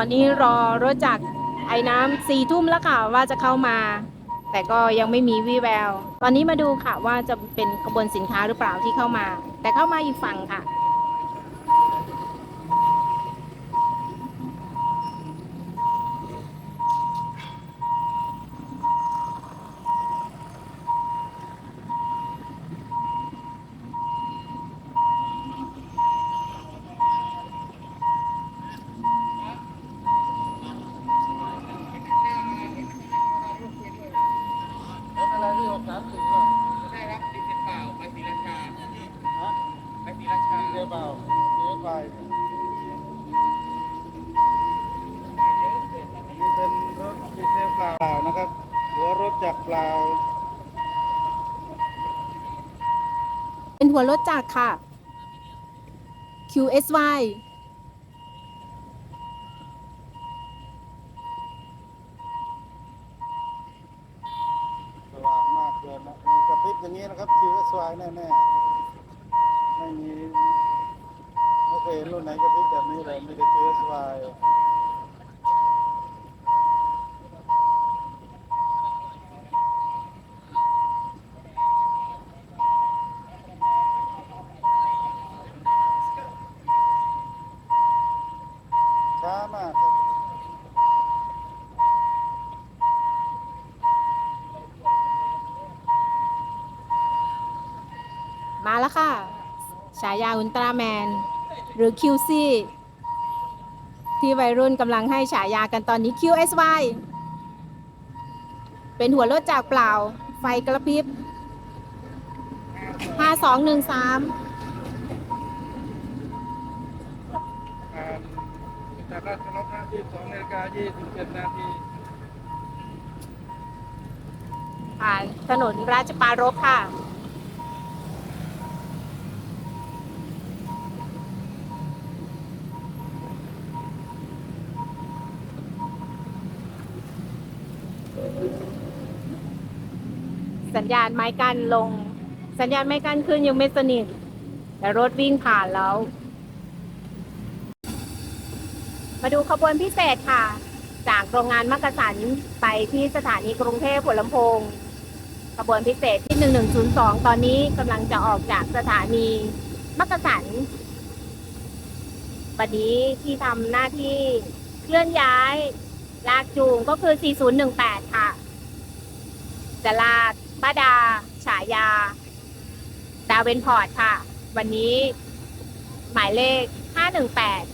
ตอนนี้รอรถจากไอ้น้ำสี่ทุ่มแล้วค่ะว่าจะเข้ามา แต่ก็ยังไม่มีวี่แวว ตอนนี้มาดูค่ะว่าจะเป็นขบวนสินค้าหรือเปล่าที่เข้ามา แต่เข้ามาอีกฝั่งค่ะ เป็นหัวรถจักรค่ะ QSY สว่างมากเกินนะมีกระพริบอย่างนี้นะครับ QSY แน่ๆ ไม่มี ไม่เคยเห็นรุ่นไหนกระพริบแบบนี้เลย มีแต่ QSY ช้ามากครับ มาแล้วค่ะ ฉายา อุลตร้าแมน หรือ QC ที่วัยรุ่นกำลังให้ฉายากันตอนนี้ QSY เป็นหัวรถจากรเปล่า ไฟกระพริบ 5213อ่าจากราชรถหน้าที่2นาฬิกา27นาทีผ่านถนนราชปรารภค่ะ สัญญาณไม้กั้นลง สัญญาณไม้กั้นขึ้นยังไม่สนิท แต่รถวิ่งผ่านแล้ว มาดูขบวนพิเศษค่ะ จากโรงงานมักกะสันไปที่สถานีกรุงเทพหัวลำโพงขบวนพิเศษที่ 1102 ตอนนี้กำลังจะออกจากสถานีมักกะสันวันนี้ที่ทำหน้าที่เคลื่อนย้าย ลากจูงก็คือ 4018 ค่ะ จะลาก ป้าดา ฉายา ดาวเวนพอร์ตค่ะ วันนี้หมายเลข 518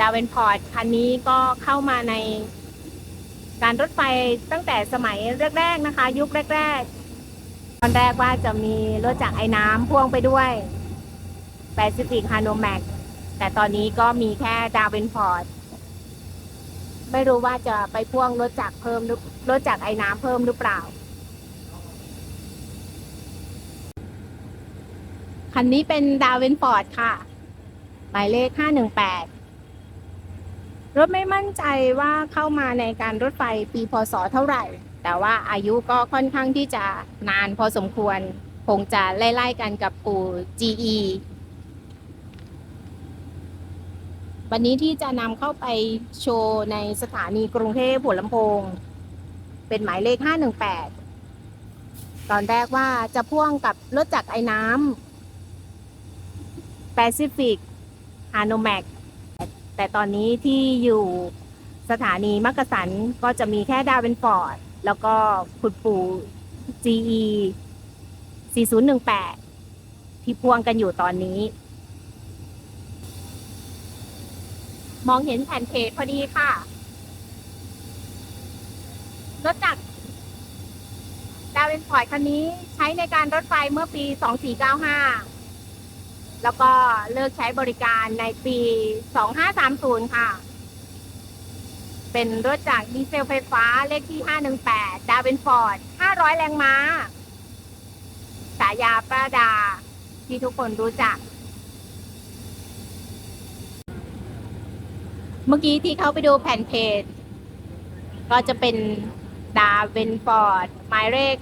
ดาวเวนพอร์ตคันนี้ก็เข้ามาใน การรถไฟตั้งแต่สมัยแรกๆนะคะ ยุคแรก ๆ ตอนแรกว่าจะมีรถจากไอ้น้ำพ่วงไปด้วยแปซิฟิกฮานแมกแต่ตอนนี้ก็มีแค่ดาวเวนพอร์ตไม่รู้ว่าจะไปพ่วงรถจากเพิ่มหรือรถจากไอ้น้ำเพิ่มหรือเปล่า คันนี้เป็นดาวเวนฟอร์ดค่ะ หมายเลข 518 รถไม่มั่นใจว่าเข้ามาในการรถไฟปีพศเท่าไหร่ แต่ว่าอายุก็ค่อนข้างที่จะนานพอสมควร คงจะไล่ๆกันกับปู่ GE วันนี้ที่จะนำเข้าไปโชว์ในสถานีกรุงเทพหัวลำโพง เป็นหมายเลข 518 ตอนแรกว่าจะพ่วงกับรถจักรไอ้น้ำแปซิฟิกฮาโน แต่ตอนนี้ที่อยู่สถานีมักกะสันก็จะมีแค่ดาวเวนฟอร์ด แล้วก็ขุดปู่ GE 4018 ที่พ่วงกันอยู่ตอนนี้ มองเห็นแผ่นเพจพอดีค่ะ รถจักรดาวเวนฟอร์ดคันนี้ใช้ในการรถไฟเมื่อปี 2495 แล้วก็เลิกใช้บริการในปี 2530 ค่ะ เป็นรถจากดีเซลไฟฟ้าเลขที่ 518 ดาเวนฟอร์ด 500 แรงม้าฉายาประดา ที่ทุกคนรู้จัก เมื่อกี้ที่เขาไปดูแผ่นเพจ ก็จะเป็นดาเวนฟอร์ดหมายเลข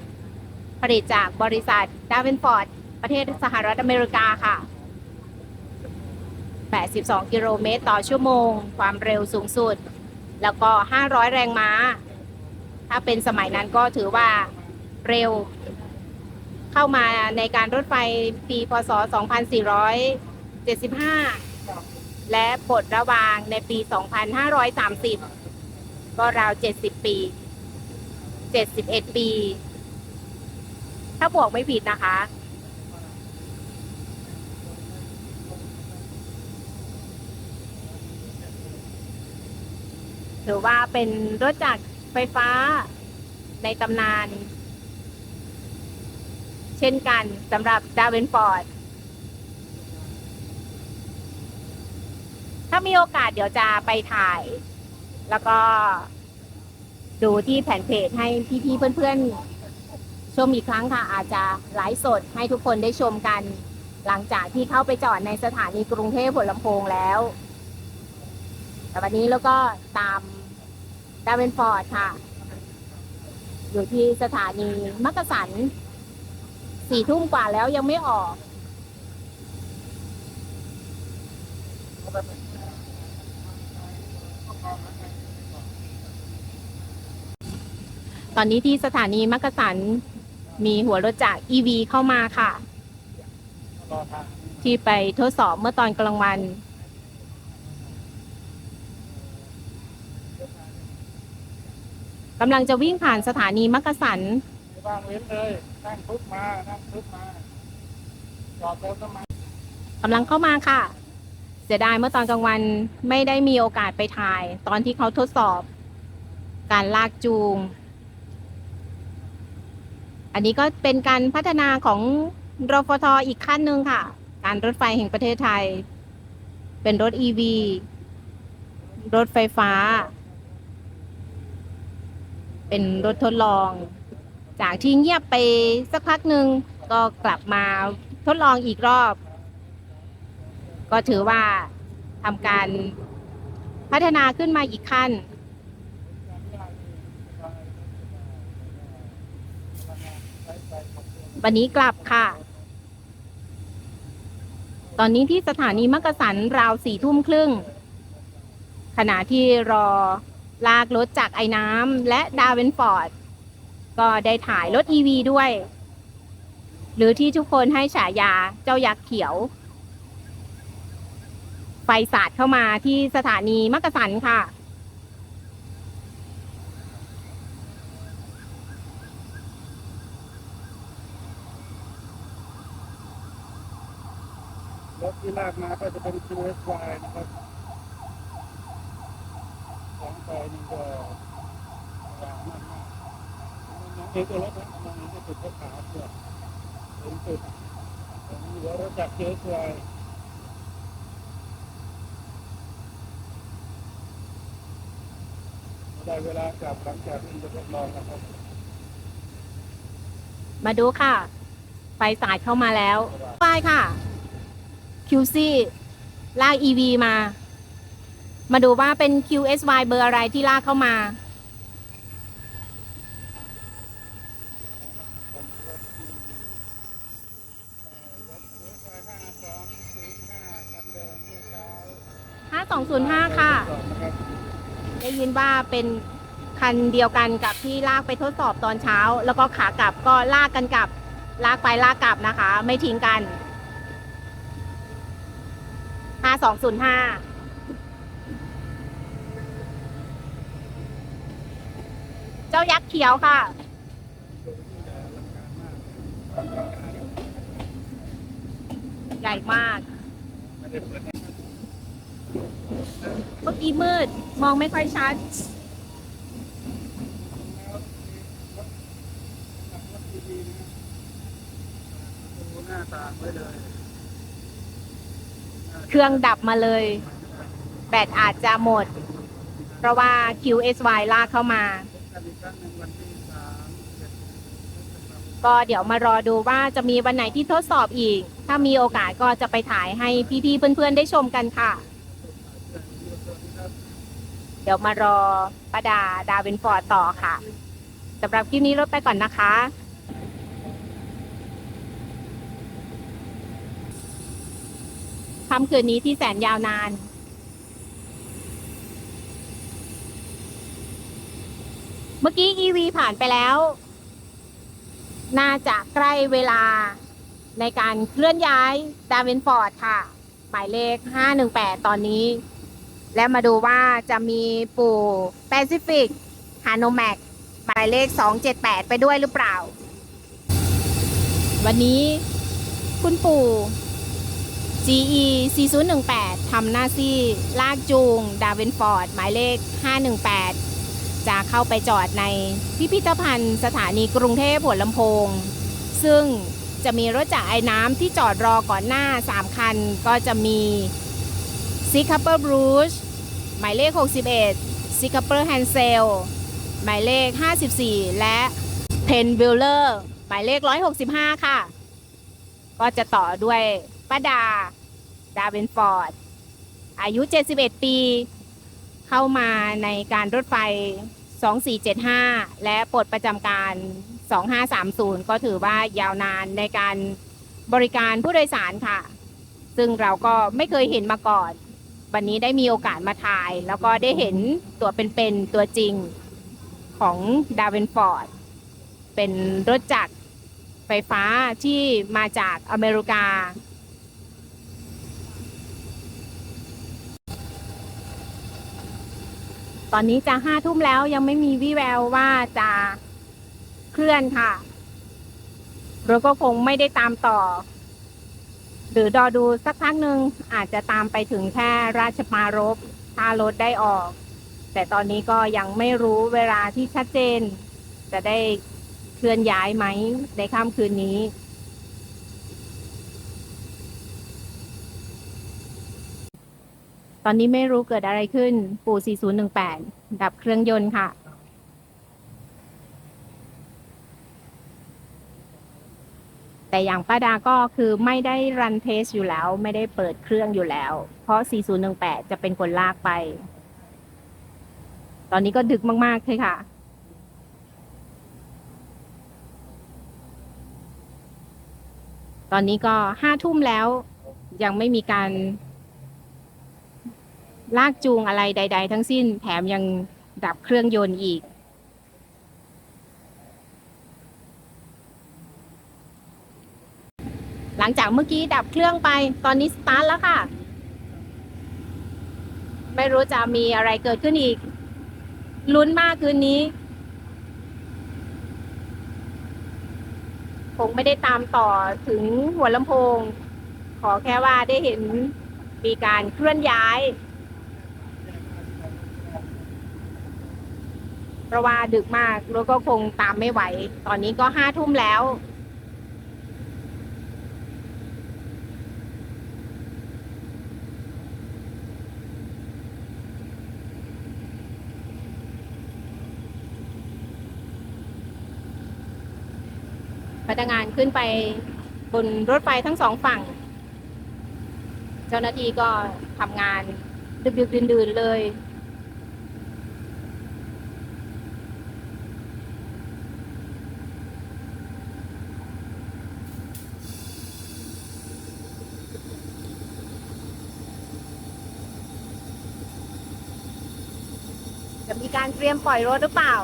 518 ผลิตจากบริษัทดาเวนฟอร์ด ประเทศสหรัฐอเมริกาค่ะ 82 กิโลเมตรต่อชั่วโมง ความเร็วสูงสุด แล้วก็ 500 แรงม้า ถ้าเป็นสมัยนั้นก็ถือว่าเร็ว เข้ามาในการรถไฟปีพศ 2475 และปลดระวางในปี 2530 ก็ราว 70 ปี 71 ปี ถ้าบวกไม่ผิดนะคะ ถือว่าเป็นรถจักรไฟฟ้าในตำนาน เช่นกันสำหรับดาเวนฟอร์ด ถ้ามีโอกาสเดี๋ยวจะไปถ่าย แล้วก็ดูที่แผนเพจให้พี่ๆเพื่อนๆ ชมอีกครั้งค่ะ อาจจะไลฟ์สดให้ทุกคนได้ชมกัน หลังจากที่เข้าไปจอดในสถานีกรุงเทพหัวลำโพงแล้ว แต่วันนี้แล้วก็ตามดาเวนฟอร์ดค่ะ อยู่ที่สถานีมักกะสันสี่ทุ่มกว่าแล้วยังไม่ออก ตอนนี้ที่สถานีมักกะสันมีหัวรถจาก EV เข้ามาค่ะ ที่ไปทดสอบเมื่อตอนกลางวัน กำลังจะวิ่งผ่านสถานีมักกะสันไม่ว่างเว้นเลย นั่งปุ๊บมา นั่งปุ๊บมา จอดเติมน้ำมันกำลังเข้ามาค่ะ เสียดายเมื่อตอนกลางวันไม่ได้มีโอกาสไปถ่าย ตอนที่เขาทดสอบ การลากจูง อันนี้ก็เป็นการพัฒนาของรฟทอีกขั้นหนึ่งค่ะ การรถไฟแห่งประเทศไทย เป็นรถ EV รถไฟฟ้า เป็นรถทดลอง จากที่เงียบไปสักพักหนึ่งก็กลับมาทดลองอีกรอบ ก็ถือว่าทำการพัฒนาขึ้นมาอีกขั้น วันนี้กลับค่ะ ตอนนี้ที่สถานีมักกะสันราวสี่ทุ่มครึ่ง ขณะที่รอ ลากรถจากไอ้น้ำและดาเวนฟอร์ด ก็ได้ถ่ายรถ EV ด้วย หรือที่ทุกคนให้ฉายาเจ้ายักษ์เขียว ไฟสาดเข้ามาที่สถานีมักกะสันค่ะรถที่ลากมาก็จะเป็น QSY นะครับ ไฟนี่ก็สว่างมากมากๆมองเห็นตัวรถนะมองเห็นตัวจุดขาวๆเพื่อเห็นจุดของหัวรถจาก QSY ได้เวลากลับหลังจากที่จะทดลองนะครับ มาดูค่ะ ไฟสาดเข้ามาแล้วไปค่ะ QC ลาก EV มา มาดูว่าเป็น QSY เบอร์อะไรที่ลากเข้ามา 5205 ค่ะ ได้ยินว่าเป็นคันเดียวกันกับที่ลากไปทดสอบตอนเช้า แล้วก็ขากลับก็ลากกันกลับ ลากไปลากกลับนะคะ ไม่ทิ้งกัน 5205 เจ้ายักษ์เขียวค่ะ ใหญ่มาก เมื่อกี้มืด มองไม่ค่อยชัด เครื่องดับมาเลย แบตอาจจะหมด เพราะว่า QSY ลากเข้ามา กันอีกครั้งหนึ่งวันที่สามเจ็ดก็เดี๋ยวมารอดูว่าจะมีวันไหนที่ทดสอบอีก ถ้ามีโอกาสก็จะไปถ่ายให้พี่ๆเพื่อนๆได้ชมกันค่ะ เดี๋ยวมารอป้าดาดาเวนฟอร์ดต่อค่ะสำหรับคลิปนี้รถไปก่อนนะคะค่ำคืนนี้ที่แสนยาวนาน เมื่อกี้ EV ผ่านไปแล้ว น่าจะใกล้เวลาในการเคลื่อนย้ายดาวินฟอร์ดค่ะ หมายเลข 518 ตอนนี้ และมาดูว่าจะมีปู่แปซิฟิกฮานแมกหมายเลข 278 ไปด้วยหรือเปล่า วันนี้คุณปู่ GE 4018ทำหน้าที่ลากจูงดาวินฟอร์ด หมายเลข 518 จะเข้าไปจอดในพิพิธภัณฑ์สถานีกรุงเทพหัวลำโพง ซึ่งจะมีรถจากรไอ้น้ำที่จอดรอก่อนหน้า 3 คัน ก็จะมีซิคัปเปอร์บรูชหมายเลข 61ซิคัปเปอร์แฮนเซลหมายเลข 54 และเพนบิลเลอร์หมายเลข 165 ค่ะ ก็จะต่อด้วยป้าดา ดาเวนฟอร์ด อายุ 71 ปี เข้ามาในการรถไฟ 2475 และปลดประจำการ 2530 ก็ถือว่ายาวนานในการบริการผู้โดยสารค่ะ ซึ่งเราก็ไม่เคยเห็นมาก่อน วันนี้ได้มีโอกาสมาถ่าย แล้วก็ได้เห็นตัวเป็นๆตัวจริงของดาเวนฟอร์ด เป็นรถจักรไฟฟ้าที่มาจากอเมริกา ตอนนี้จะห้าทุ่มแล้วยังไม่มีวี่แววว่าจะเคลื่อนค่ะเราก็คงไม่ได้ตามต่อ หรือดอดูสักพักหนึ่งอาจจะตามไปถึงแค่ราชปารบถ้ารถได้ออก แต่ตอนนี้ก็ยังไม่รู้เวลาที่ชัดเจน จะได้เคลื่อนย้ายไหมในค่ำคืนนี้ ตอนนี้ไม่รู้เกิดอะไรขึ้น ปู่ 4018 ดับเครื่องยนต์ค่ะ แต่อย่างป้าดาก็คือไม่ได้รันเทสอยู่แล้ว ไม่ได้เปิดเครื่องอยู่แล้ว เพราะ 4018 จะเป็นคนลากไป ตอนนี้ก็ดึกมาก ๆ เลยค่ะตอนนี้ก็ห้าทุ่มแล้วยังไม่มีการ ลากจูงอะไรใด ๆ ทั้งสิ้นแถมยังดับเครื่องยนต์อีก หลังจากเมื่อกี้ดับเครื่องไปตอนนี้สตาร์ทแล้วค่ะ ไม่รู้จะมีอะไรเกิดขึ้นอีก ลุ้นมากคืนนี้ คงไม่ได้ตามต่อถึงหัวลำโพง ขอแค่ว่าได้เห็นมีการเคลื่อนย้าย เพราะว่าดึกมากรถก็คงตามไม่ไหว ตอนนี้ก็ห้าทุ่มแล้ว พนักงานขึ้นไปบนรถไฟทั้งสองฝั่ง เจ้าหน้าที่ก็ทำงานดึกๆดื่นๆเลย จะมีการเตรียม ปล่อยรถหรือเปล่า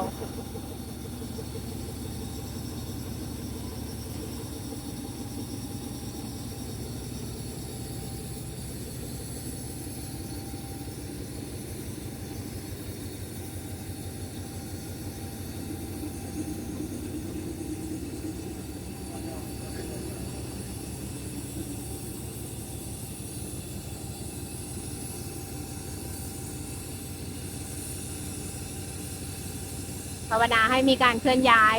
ภาวนาให้มีการเคลื่อนย้าย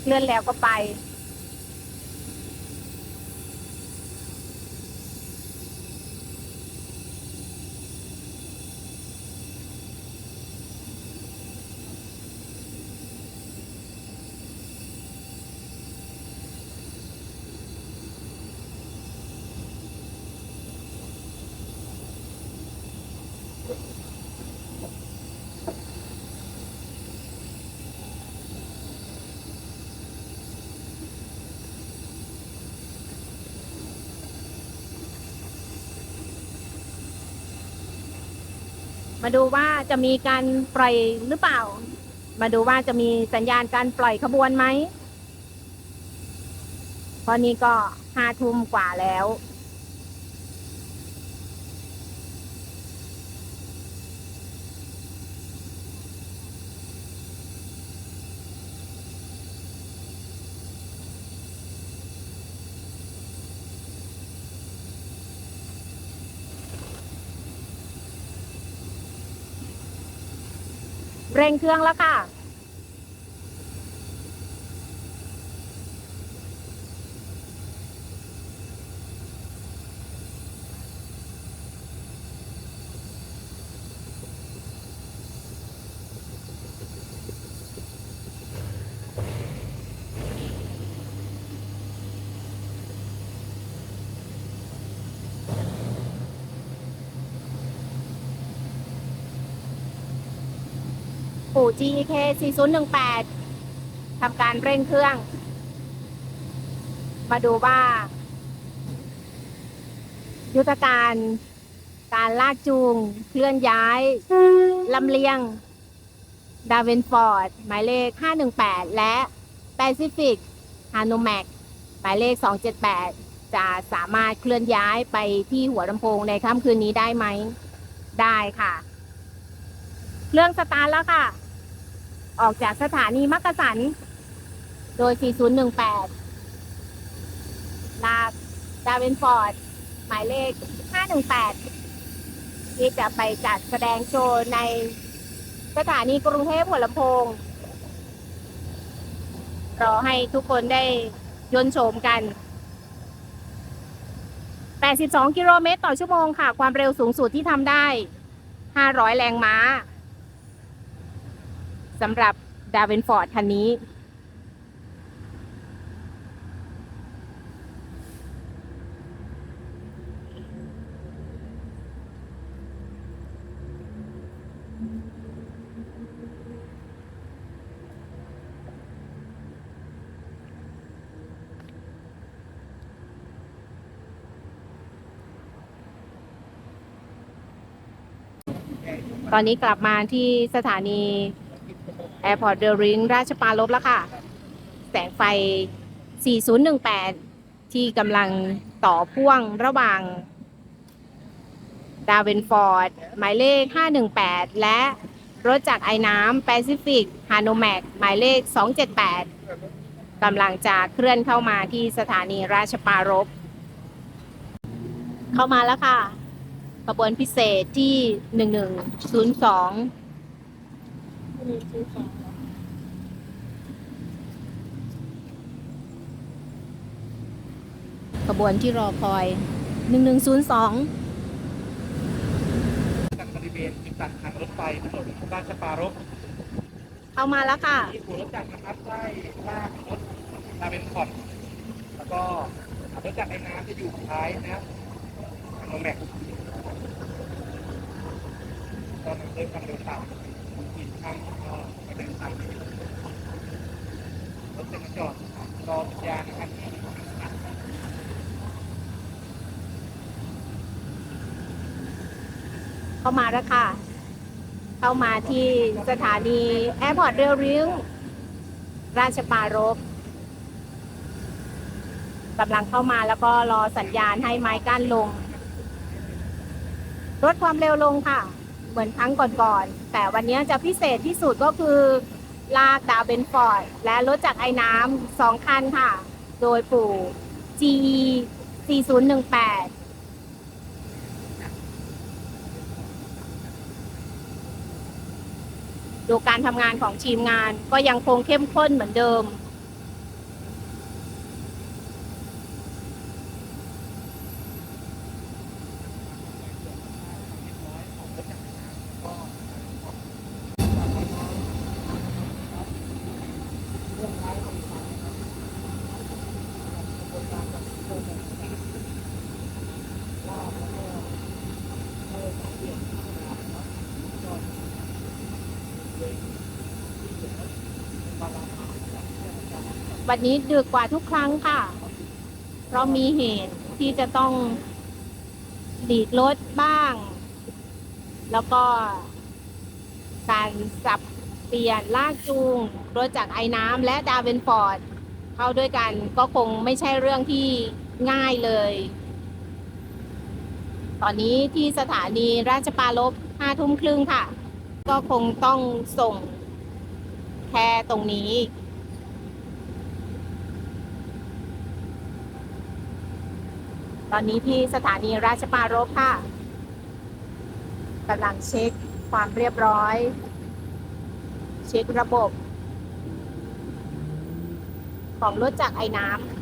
เคลื่อนแล้วก็ไป มาดูว่าจะมีการปล่อยหรือเปล่า มาดูว่าจะมีสัญญาณการปล่อยขบวนไหมเพราะนี้ก็ห้าทุ่มกว่าแล้ว เร่งเครื่องแล้วค่ะ ปู่ GK 4018ทำการเร่งเครื่อง มาดูว่า ยุทธการการลากจูง เคลื่อนย้ายลำเลียง ดาเวนฟอร์ด หมายเลข 518 และแปซิฟิกฮานูแมกหมายเลข 278 จะสามารถเคลื่อนย้ายไปที่หัวลำโพงในค่ำคืนนี้ได้ไหม ได้ค่ะเครื่องสตาร์ทแล้วค่ะ ออกจากสถานีมักกะสัน โดย 4018 ลาดาเวนฟอร์ด หมายเลข 518 ที่จะไปจัดแสดงโชว์ในสถานีกรุงเทพหัวลำโพง รอให้ทุกคนได้ยนโฉมกัน 82 กิโลเมตรต่อชั่วโมงค่ะ ความเร็วสูงสุดที่ทำได้ 500 แรงม้า สำหรับดาเวนฟอร์ดคันนี้ ตอนนี้กลับมาที่สถานี Airport r a i l Ring ราชปาลบแล้วค่ะ แสงไฟ 4018 ที่กำลังต่อพ่วงระหว่าง ดาเวนฟอร์ด หมายเลข 518 และรถจากไอ้น้ำแปซิฟิกฮาโนแมกหมายเลข 278 กำลังจะเคลื่อนเข้ามาที่สถานีราชปารบเข้ามาแล้วค่ะ ขบวนพิเศษที่ 1102 ขบวนที่รอคอย 1102จากบริเวณจุดตัดทางรถไฟถนนราชปรารภเข้ามาแล้วค่ะที่หัวรถจักรนะครับได้ลากรถมาเป็นคอร์ดแล้วก็รถจักรไอ้น้ำจะอยู่ท้ายนะครับทางโนแม็กตอนนั้นเดินความเร็วต่ำกินข้างก็ไม่เดินต่ำรถจะมาจอดรอสัญญาณนะครับเข้ามาแล้วค่ะ เข้ามาที่สถานีแอร์พอร์ตเรลริงราชปารบกำลังเข้ามาแล้วก็รอสัญญาณให้ไม้กั้นลง ลดความเร็วลงค่ะ เหมือนครั้งก่อนๆ แต่วันนี้จะพิเศษที่สุดก็คือลากดาวเบนฟอร์ด และรถจากไอ้น้ำสองคันค่ะ โดยปู่ GE 4018ดูการทำงานของทีมงานก็ยังคงเข้มข้นเหมือนเดิม วันนี้ดึกกว่าทุกครั้งค่ะ เพราะมีเหตุที่จะต้องหลีกรถบ้าง แล้วก็การสับเปลี่ยนลากจูงรถจากไอ้น้ำและดาเวนฟอร์ดเข้าด้วยกันก็คงไม่ใช่เรื่องที่ง่ายเลย ตอนนี้ที่สถานีราชปารภห้าทุ่มครึ่งค่ะ ก็คงต้องส่งแค่ตรงนี้ ตอนนี้ที่สถานีราชปารพค่ะกำลังเช็คความเรียบร้อย เช็คระบบ ของรถจากไอ้น้ำ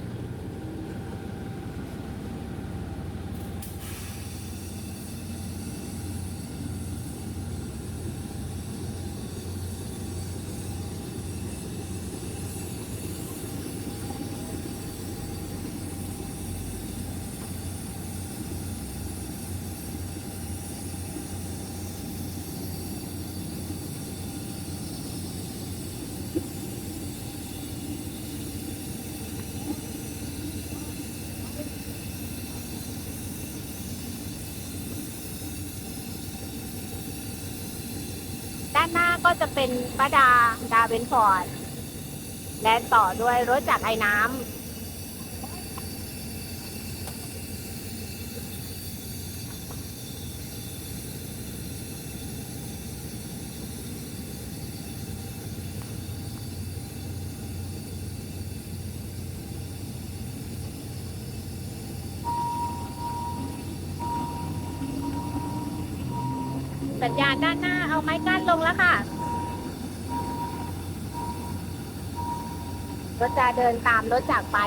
ก็จะเป็นป้าดาดาเวนฟอร์ดและต่อด้วยรถจากไอ้น้ำ สัญญาณด้านหน้าเอาไม้กั้นลงแล้วค่ะ รถจะเดินตามรถจากไป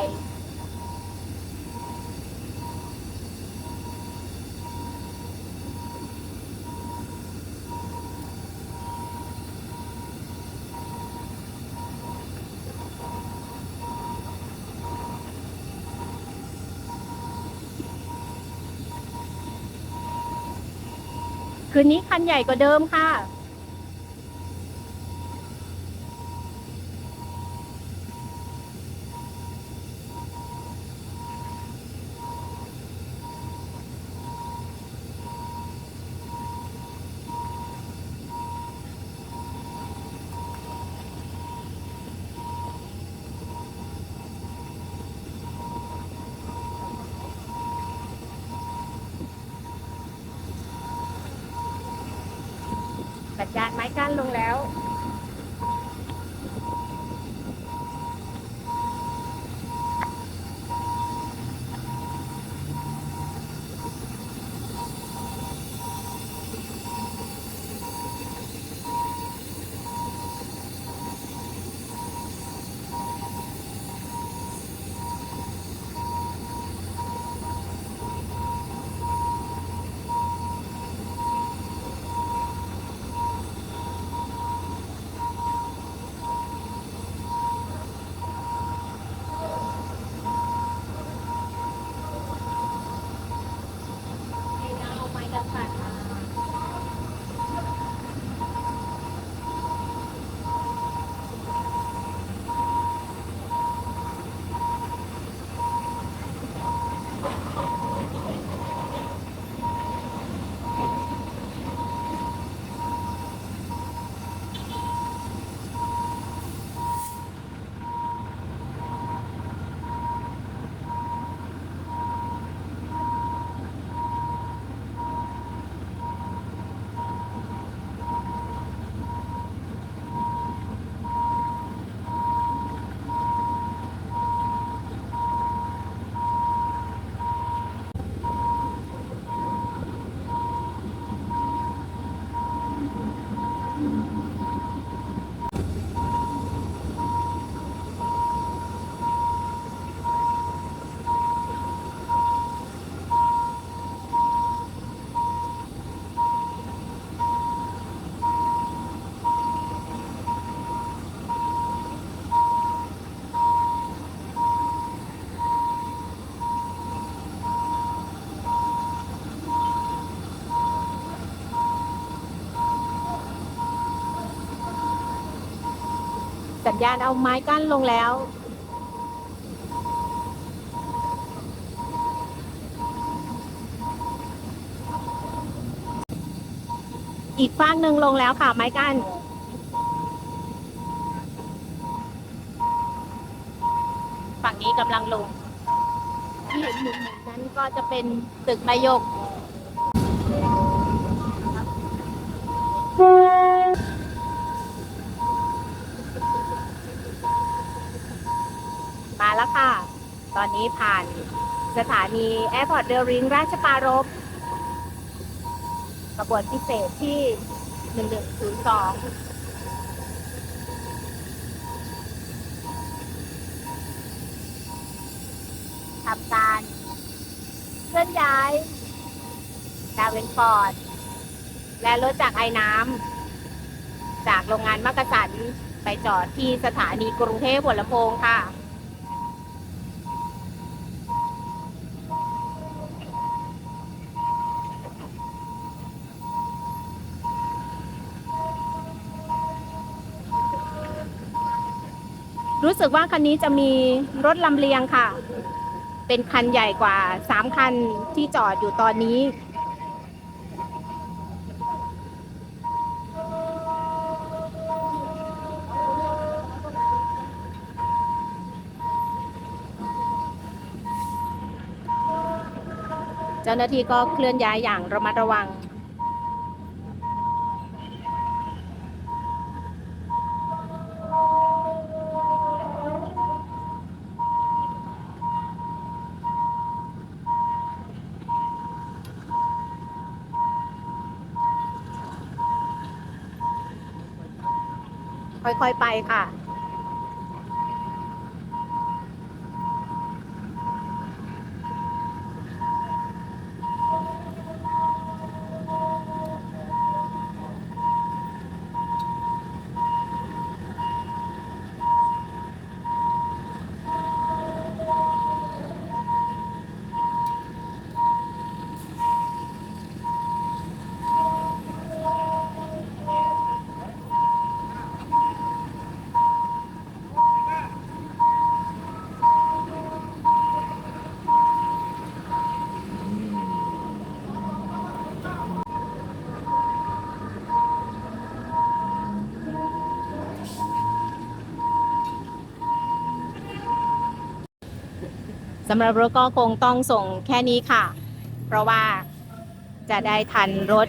คืนนี้คันใหญ่กว่าเดิมค่ะ สัญญาณเอาไม้กั้นลงแล้ว อีกฟากหนึ่งลงแล้วค่ะไม้กั้นฝั่งนี้กำลังลงที่เห็นหนุนนั้นก็จะเป็นตึกมายก นี้ผ่านสถานีแอร์พอร์ตเดลิงราชปารบขบวนพิเศษที่ 1102ทำการเคลื่อนย้ายดาวเวนฟอร์ด และรถจากไอ้น้ำจากโรงงานมักกะสันไปจอดที่สถานีกรุงเทพหัวลำโพงค่ะ สึกว่าคันนี้จะมีรถลำเลียงค่ะ เป็นคันใหญ่กว่าสามคันที่จอดอยู่ตอนนี้ เจ้าหน้าที่ก็เคลื่อนย้ายอย่างระมัดระวัง ค่อยๆไปค่ะ สำหรับรถก็คงต้องส่งแค่นี้ค่ะ เพราะว่าจะได้ทันรถ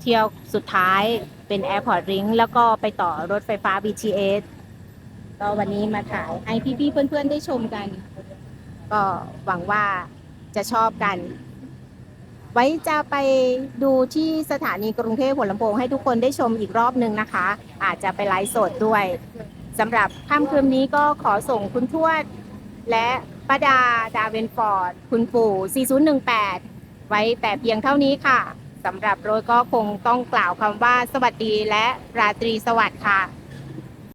เที่ยวสุดท้ายเป็น Airport Ring แล้วก็ไปต่อรถไฟฟ้า BTS ก็วันนี้มาถ่ายให้พี่ๆเพื่อนๆได้ชมกัน ก็หวังว่าจะชอบกัน ไว้จะไปดูที่สถานีกรุงเทพหัวลำโพงให้ทุกคนได้ชมอีกรอบหนึ่งนะคะ อาจจะไปไลฟ์สดด้วยสำหรับค่ำคืนนี้ก็ขอส่งคุณทวดและ ป้าดา ดาเวนฟอร์ด คุณปู่ 4018 ไว้แต่เพียงเท่านี้ค่ะสำหรับโรยก็คงต้องกล่าวคำว่าสวัสดีและราตรีสวัสดิ์ค่ะ